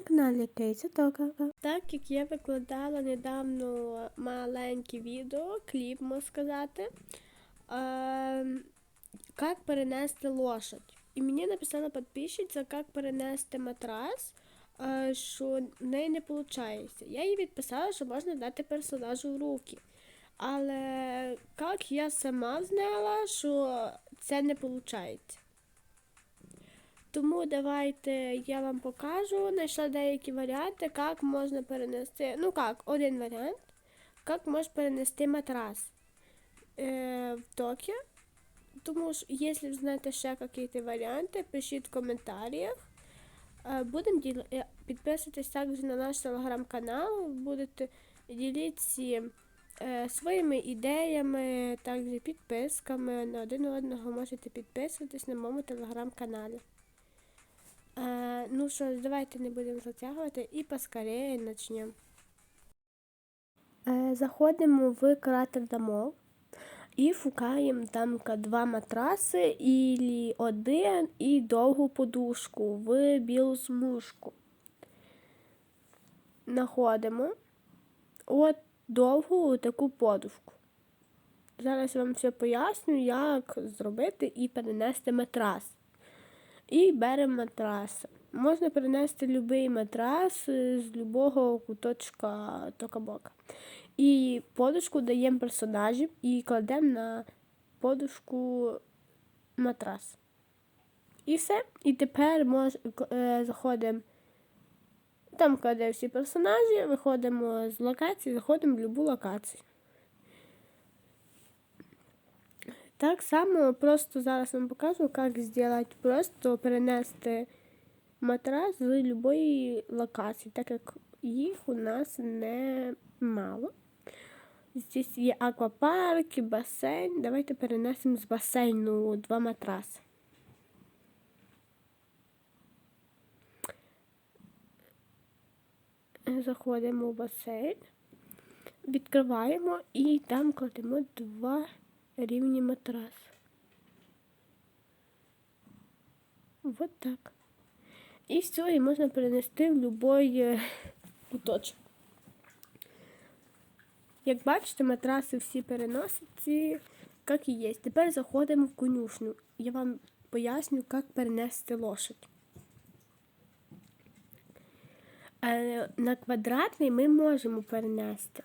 каналі Кейсі Тока. Так як я викладала недавно маленьке відео, кліп можна сказати, е, як перенести лошадь. І мені написала підписчиця, як перенести матрас, е, що в неї не виходить. Я їй відписала, що можна дати персонажу в руки. Але як я сама знала, що це не виходить. Тому давайте я вам покажу. Знайшла деякі варіанти, як можна перенести. Ну як, один варіант, як можна перенести матрас е, в Токіо. Тому що, якщо ви знаєте ще якісь варіанти, пишіть в коментарях. Е, будемо діл... Е, підписуйтесь також на наш телеграм-канал, будете ділитися е, своїми ідеями, також підписками на один одного можете підписуватись на моєму телеграм-каналі. Е, ну що, давайте не будемо затягувати і поскорее почнемо. Е, заходимо в кратер домов і шукаємо там два матраси, і один і довгу подушку в білу смужку. Находимо от довгу таку подушку. Зараз я вам все поясню, як зробити і перенести матрас. І беремо матрас. Можна перенести будь-який матрас з будь-якого куточка токабока. І подушку даємо персонажів і кладемо на подушку матрас. І все. І тепер мож, е, заходимо, там кладемо всі персонажі, виходимо з локації, заходимо в будь-яку локацію. Так само просто зараз вам покажу, як зробити просто перенести матрас з будь-якої локації, так як їх у нас не мало. Здесь є аквапарк басейн. Давайте перенесемо з басейну два матраси. Заходимо в басейн, відкриваємо і там кладемо два рівні матрас. Вот так. І все, і можна перенести в будь-який куточок. Як бачите, матраси всі переносяться, як і є. Тепер заходимо в конюшню. Я вам поясню, як перенести лошадь. Е, на квадратний ми можемо перенести.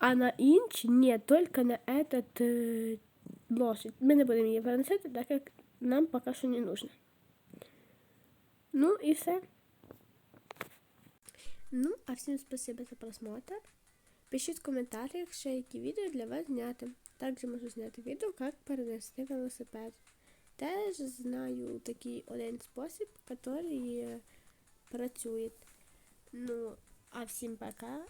А на інші ні, тільки на этот э, лошадь. Ми не будемо її переносити, так як нам поки що не нужно. Ну і все. Ну, а всім спасибо за просмотр. Пишіть в коментарях, ще які відео для вас зняти. Також можу зняти відео, як перенести велосипед. Теж знаю такий один спосіб, який працює. Ну, а всім пока.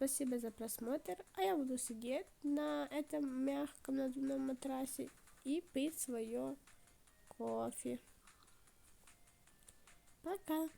Спасибо за просмотр. А я буду сидеть на этом мягком надувном матрасе и пить свое кофе. Пока.